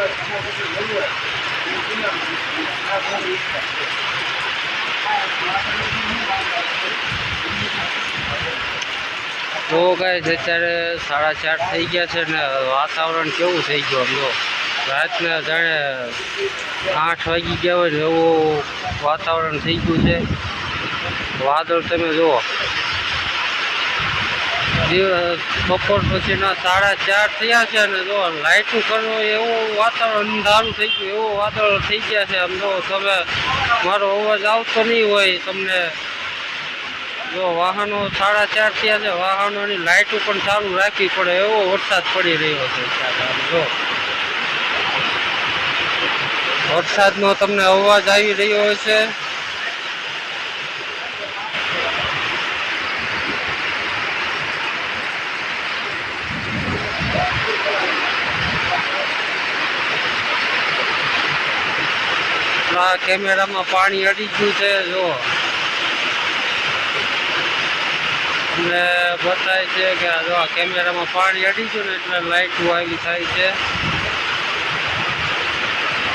તો ગાય અત્યારે સાડા ચાર થઈ ગયા છે ને વાતાવરણ કેવું થઈ ગયું આમ જો? રાતના જાણે આઠ વાગી ગયા હોય ને એવું વાતાવરણ થઈ ગયું છે. વાદળ તમે જુઓ. બપોર પછીના સાડા ચાર થયા છે અને જો લાઇટનું કરવું એવું વાતાવરણ અંધારું થઈ ગયું, એવું વાતાવરણ થઈ ગયા છે. આમ જો તમે, મારો અવાજ આવતો નહીં હોય તમને. જો વાહનો સાડા ચાર થયા છે, વાહનોની લાઇટો પણ ચાલુ રાખવી પડે, એવો વરસાદ પડી રહ્યો છે. જો. વરસાદનો તમને અવાજ આવી રહ્યો હશે. આ કેમેરામાં પાણી અડી ગયું છે જો અને બતાય છે કે જો આ કેમેરામાં પાણી અડી ગયું ને એટલે લાઈટ આવી થાય છે.